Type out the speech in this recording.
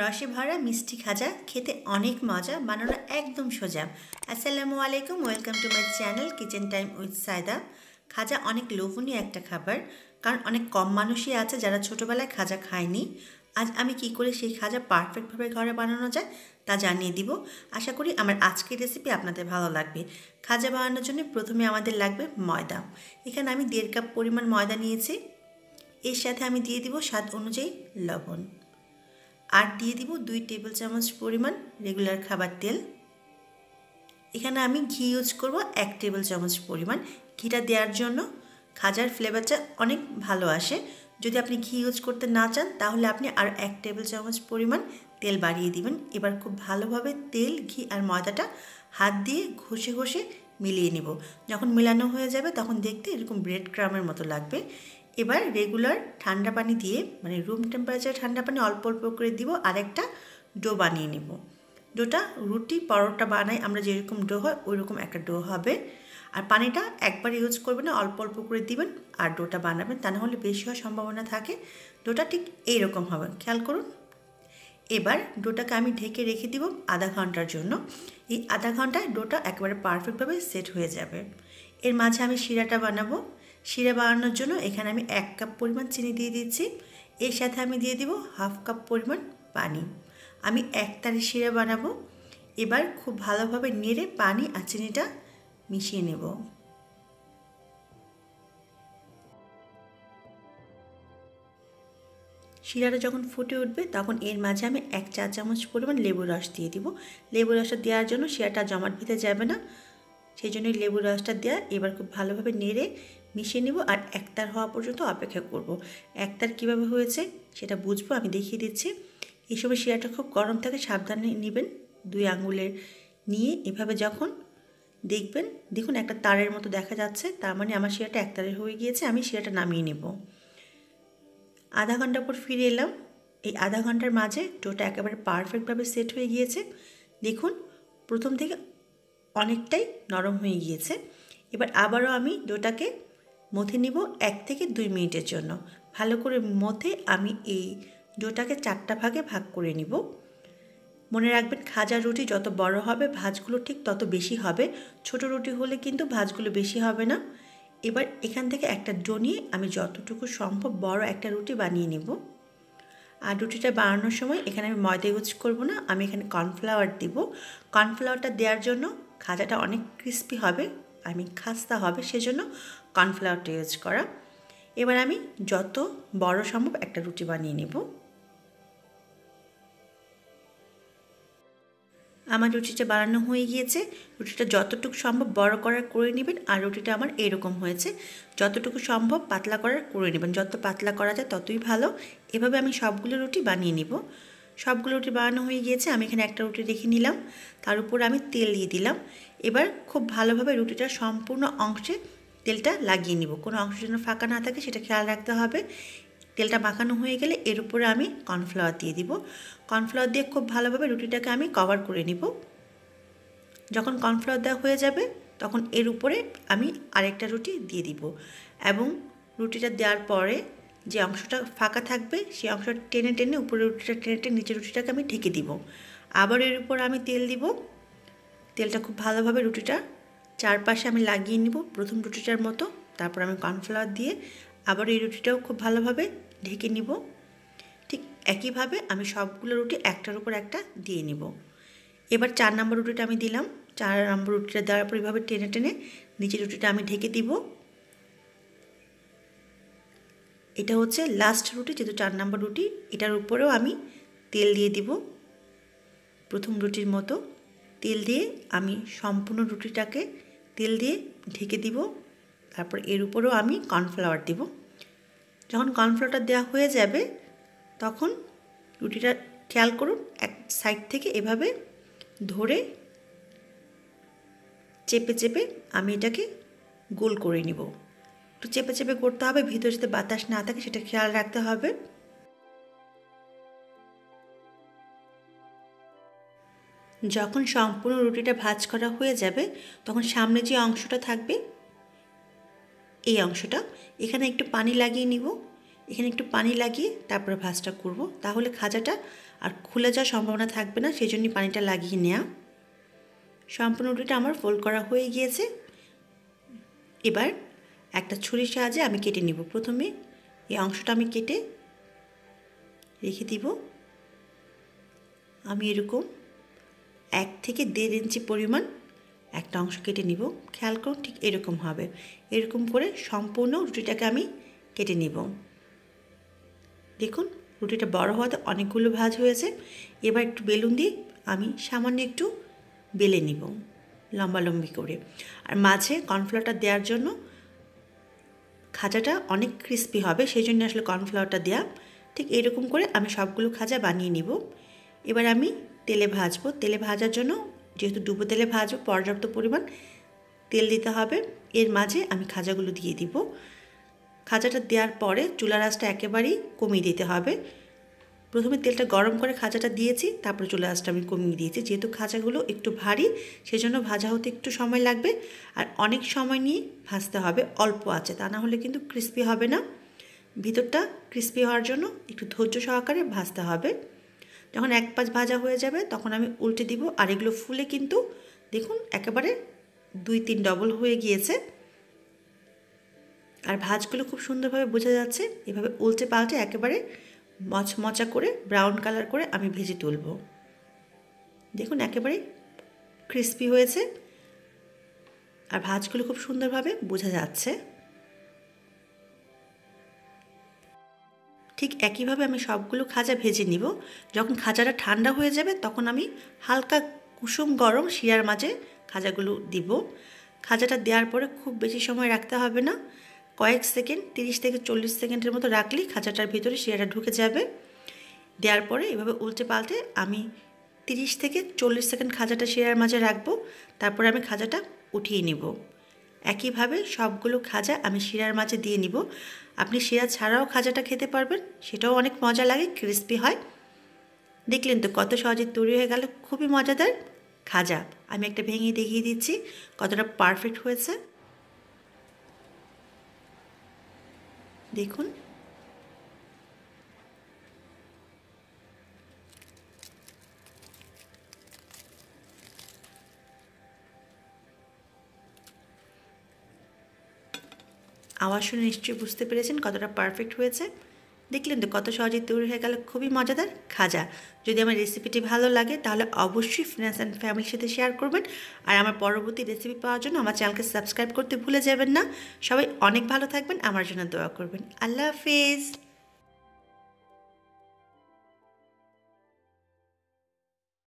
রসে ভরা মিষ্টি খাজা, খেতে অনেক মজা, বানানো একদম সোজা। আসসালামু আলাইকুম, welcome to my channel kitchen time with Sayda. Khaja অনেক লোভনীয় একটা খাবার, কারণ অনেক কম মানুষই আছে যারা ছোটোবেলায় খাজা খায়নি। আজ আমি কি করে সেই খাজা পারফেক্টভাবে ঘরে বানানো যায় তা জানিয়ে দিব। আশা করি আমার আজকের রেসিপি আপনাদের ভালো লাগবে। খাজা বানানোর জন্য প্রথমে আমাদের লাগবে ময়দা। এখানে আমি দেড় কাপ পরিমাণ ময়দা নিয়েছি। এর সাথে আমি দিয়ে দিব স্বাদ অনুযায়ী লবণ। আর দিয়ে দিব দুই টেবিল চামচ পরিমাণ রেগুলার খাবার তেল। এখানে আমি ঘি ইউজ করব এক টেবিল চামচ পরিমাণ। ঘিটা দেওয়ার জন্য খাজার ফ্লেভারটা অনেক ভালো আসে। যদি আপনি ঘি ইউজ করতে না চান, তাহলে আপনি আর এক টেবিল চামচ পরিমাণ তেল বাড়িয়ে দিবেন। এবার খুব ভালোভাবে তেল, ঘি আর ময়দাটা হাত দিয়ে ঘষে ঘষে মিলিয়ে নিব। যখন মেলানো হয়ে যাবে, তখন দেখতে এরকম ব্রেড ক্রামের মতো লাগবে। এবার রেগুলার ঠান্ডা পানি দিয়ে মানে রুম টেম্পারেচার ঠান্ডা পানি অল্প অল্প করে দিব আর একটা ডো বানিয়ে নেব। ডোটা রুটি পরোটা বানাই, আমরা যেরকম ডো হয় ওই রকম একটা ডো হবে। আর পানিটা একবার ইউজ করবেন অল্প অল্প করে দিবেন আর ডোটা বানাবেন, তা নাহলে বেশি হওয়ার সম্ভাবনা থাকে। ডোটা ঠিক এইরকম হবে, খেয়াল করুন। এবার ডোটাকে আমি ঢেকে রেখে দিব আধা ঘণ্টার জন্য। এই আধা ঘন্টায় ডোটা একেবারে পারফেক্টভাবে সেট হয়ে যাবে। এর মাঝে আমি শিরাটা বানাবো। শিরা বানানোর জন্য এখানে আমি এক কাপ পরিমাণ চিনি দিয়ে দিচ্ছি এর সাথে আমি দিয়ে দিব হাফ কাপ পরিমাণ পানি। আমি এক তারি শিরা বানাবো। এবার খুব ভালোভাবে নেড়ে পানি আর চিনিটা মিশিয়ে নেব। শিরাটা যখন ফুটে উঠবে তখন এর মাঝে আমি এক চা চামচ পরিমাণ লেবুর রস দিয়ে দিব। লেবুর রসটা দেওয়ার জন্য শিরাটা জমাট ভিতে যাবে না। সেই জন্যই লেবুর রসটা দেওয়া এবার খুব ভালোভাবে নেড়ে মিশিয়ে নেব আর একতার হওয়া পর্যন্ত অপেক্ষা করব। একতার কীভাবে হয়েছে সেটা বুঝব, আমি দেখিয়ে দিচ্ছি। এই সময় শিরাটা খুব গরম থাকে, সাবধানে নেবেন দুই আঙুলের নিয়ে। এভাবে যখন দেখবেন, দেখুন একটা তারের মতো দেখা যাচ্ছে, তার মানে আমার শিরাটা একতারের হয়ে গিয়েছে, আমি শিরাটা নামিয়ে নেব। আধা ঘণ্টা পর ফিরে এলাম। এই আধা ঘণ্টার মাঝে ডোটা একেবারে পারফেক্টভাবে সেট হয়ে গিয়েছে। দেখুন, প্রথম থেকে অনেকটাই নরম হয়ে গিয়েছে। এবার আবারও আমি ডোটাকে মথে নিব এক থেকে দুই মিনিটের জন্য। ভালো করে মথে আমি এই ডোটাকে চারটা ভাগে ভাগ করে নিব। মনে রাখবেন খাজা রুটি যত বড় হবে ভাজগুলো ঠিক তত বেশি হবে। ছোট রুটি হলে কিন্তু ভাজগুলো বেশি হবে না। এবার এখান থেকে একটা ডো নিয়ে আমি যতটুকু সম্ভব বড় একটা রুটি বানিয়ে নেব। আর রুটিটা বানানোর সময় এখানে আমি ময়দা ইউজ করব না, আমি এখানে কর্নফ্লাওয়ার দিব। কর্নফ্লাওয়ারটা দেওয়ার জন্য খাজাটা অনেক ক্রিস্পি হবে আমি খাস্তা হবে, সেজন্য কর্নফ্লাওয়ারটা ইউজ করা। এবার আমি যত বড় সম্ভব একটা রুটি বানিয়ে নেব। আমার রুটিটা বানানো হয়ে গিয়েছে। রুটিটা যতটুকু সম্ভব বড় করার করে নেবেন, আর রুটিটা আমার এরকম হয়েছে। যতটুকু সম্ভব পাতলা করার করে নেবেন, যত পাতলা করা যায় ততই ভালো। এভাবে আমি সবগুলো রুটি বানিয়ে নিব। সবগুলো রুটি বানানো হয়ে গিয়েছে, আমি এখানে একটা রুটি রেখে নিলাম। তার উপর আমি তেল দিয়ে দিলাম। এবার খুব ভালোভাবে রুটিটার সম্পূর্ণ অংশে তেলটা লাগিয়ে নিব। কোনো অংশ যেন ফাঁকা না থাকে, সেটা খেয়াল রাখতে হবে। তেলটা মাখানো হয়ে গেলে এর উপরে আমি কর্নফ্লাওয়ার দিয়ে দিব। কর্নফ্লাওয়ার দিয়ে খুব ভালোভাবে রুটিটাকে আমি কভার করে নিব। যখন কর্নফ্লাওয়ার দেওয়া হয়ে যাবে, তখন এর উপরে আমি আরেকটা রুটি দিয়ে দিব। এবং রুটিটা দেওয়ার পরে যে অংশটা ফাঁকা থাকবে, সেই অংশটা টেনে টেনে উপরে রুটিটা টেনে টেনে নিচের রুটিটাকে আমি ঢেকে দিব। আবার এর উপর আমি তেল দিব। তেলটা খুব ভালোভাবে রুটিটা চারপাশে আমি লাগিয়ে নিব প্রথম রুটিটার মতো। তারপর আমি কর্নফ্লাওয়ার দিয়ে আবার এই রুটিটাও খুব ভালোভাবে ঢেকে নিব। ঠিক একইভাবে আমি সবগুলো রুটি একটার উপর একটা দিয়ে নিব। এবার চার নম্বর রুটিটা আমি দিলাম। চার নম্বর রুটিটা দেওয়ার পর এইভাবে টেনে টেনে নিচের রুটিটা আমি ঢেকে দিব। এটা হচ্ছে লাস্ট রুটি, যেহেতু চার নম্বর রুটি, এটার উপরেও আমি তেল দিয়ে দিব। প্রথম রুটির মতো তেল দিয়ে আমি সম্পূর্ণ রুটিটাকে তেল দিয়ে ঢেকে দিব। তারপর এর উপরেও আমি কর্নফ্লাওয়ার দিব। যখন কর্নফ্লাওয়ারটা দেওয়া হয়ে যাবে, তখন রুটিটা খেয়াল করুন, এক সাইড থেকে এভাবে ধরে চেপে চেপে আমি এটাকে গোল করে নিব। একটু চেপে চেপে করতে হবে, ভিতরে যাতে বাতাস না থাকে সেটা খেয়াল রাখতে হবে। যখন সম্পূর্ণ রুটিটা ভাজ করা হয়ে যাবে, তখন সামনে যে অংশটা থাকবে, এই অংশটা, এখানে একটু পানি লাগিয়ে নিব। এখানে একটু পানি লাগিয়ে তারপরে ভাজটা করব। তাহলে খাজাটা আর খুলে যাওয়ার সম্ভাবনা থাকবে না সেই জন্যই পানিটা লাগিয়ে নেওয়া সম্পূর্ণ রুটিটা আমার ফোল্ড করা হয়ে গিয়েছে। এবার একটা ছুরির সাহায্যে আমি কেটে নিব। প্রথমে এই অংশটা আমি কেটে রেখে দিব। আমি এরকম এক থেকে দেড় ইঞ্চি পরিমাণ একটা অংশ কেটে নিব। খেয়াল করুন ঠিক এরকম হবে। এরকম করে সম্পূর্ণ রুটিটাকে আমি কেটে নিব। দেখুন, রুটিটা বড় হওয়াতে অনেকগুলো ভাজ হয়েছে। এবার একটু বেলুন দিয়ে আমি সামান্য একটু বেলে নিব লম্বালম্বি করে। আর মাঝে কর্নফ্লাওয়ারটা দেওয়ার জন্য খাজাটা অনেক ক্রিস্পি হবে সেই জন্য আসলে কর্নফ্লাওয়ারটা দেওয়া ঠিক এরকম করে আমি সবগুলো খাজা বানিয়ে নিব। এবার আমি তেলে ভাজবো। তেলে ভাজার জন্য যেহেতু ডুবো তেলে ভাজবো, পর্যাপ্ত পরিমাণ তেল দিতে হবে। এর মাঝে আমি খাজাগুলো দিয়ে দিব। খাজাটা দেওয়ার পরে চুলা রাসটা একেবারেই কমিয়ে দিতে হবে। প্রথমে তেলটা গরম করে খাজাটা দিয়েছি, তারপরে চুলা রাসটা আমি কমিয়ে দিয়েছি। যেহেতু খাজাগুলো একটু ভারী, সেজন্য ভাজা হতে একটু সময় লাগবে। আর অনেক সময় নিয়ে ভাজতে হবে, অল্প আছে, তা না হলে কিন্তু ক্রিস্পি হবে না। ভিতরটা ক্রিস্পি হওয়ার জন্য একটু ধৈর্য সহকারে ভাজতে হবে। যখন এক পাঁচ ভাজা হয়ে যাবে, তখন আমি উল্টে দিব, আর এগুলো ফুলে কিন্তু দেখুন একেবারে দুই তিন ডবল হয়ে গিয়েছে। আর ভাজগুলো খুব সুন্দরভাবে বোঝা যাচ্ছে, এভাবে উল্টে পাল্টে একেবারে মচমচা করে ব্রাউন কালার করে আমি ভেজে তুলব। দেখুন একেবারে ক্রিস্পি হয়েছে। আর ভাজগুলো খুব সুন্দরভাবে বোঝা যাচ্ছে। ঠিক একইভাবে আমি সবগুলো খাজা ভেজে নিব। যখন খাজাটা ঠান্ডা হয়ে যাবে, তখন আমি হালকা কুসুম গরম শিরার মাঝে খাজাগুলো দিব। খাজাটা দেওয়ার পরে খুব বেশি সময় রাখতে হবে না। কয়েক সেকেন্ড, তিরিশ থেকে চল্লিশ সেকেন্ডের মতো রাখলেই খাজাটার ভিতরে শিরাটা ঢুকে যাবে। দেওয়ার পরে এভাবে উল্টে পাল্টে আমি তিরিশ থেকে চল্লিশ সেকেন্ড খাজাটা শিরার মাঝে রাখব। তারপরে আমি খাজাটা উঠিয়ে নিব। একইভাবে সবগুলো খাজা আমি শিরার মাঝে দিয়ে নিব। আপনি শিরা ছাড়াও খাজাটা খেতে পারবেন, সেটাও অনেক মজা লাগে, ক্রিস্পি হয়। দেখলেন তো কত সহজে তৈরি হয়ে গেল, খুবই মজাদার খাজা আমি একটা ভেঙে দেখিয়ে দিচ্ছি, কতটা পারফেক্ট হয়েছে। দেখুন। আওয়াজ শুনে নিশ্চয়ই বুঝতে পেরেছেন কতটা পারফেক্ট হয়েছে। দেখলেন তো কত সহজেই তৈরি হয়ে গেল, খুবই মজাদার খাজা। যদি আমার রেসিপিটি ভালো লাগে, তাহলে অবশ্যই ফ্রেন্ডস অ্যান্ড ফ্যামিলির সাথে শেয়ার করবেন। আর আমার পরবর্তী রেসিপি পাওয়ার জন্য আমার চ্যানেলকে সাবস্ক্রাইব করতে ভুলে যাবেন না। সবাই অনেক ভালো থাকবেন, আমার জন্য দোয়া করবেন। আল্লাহ হাফিজ।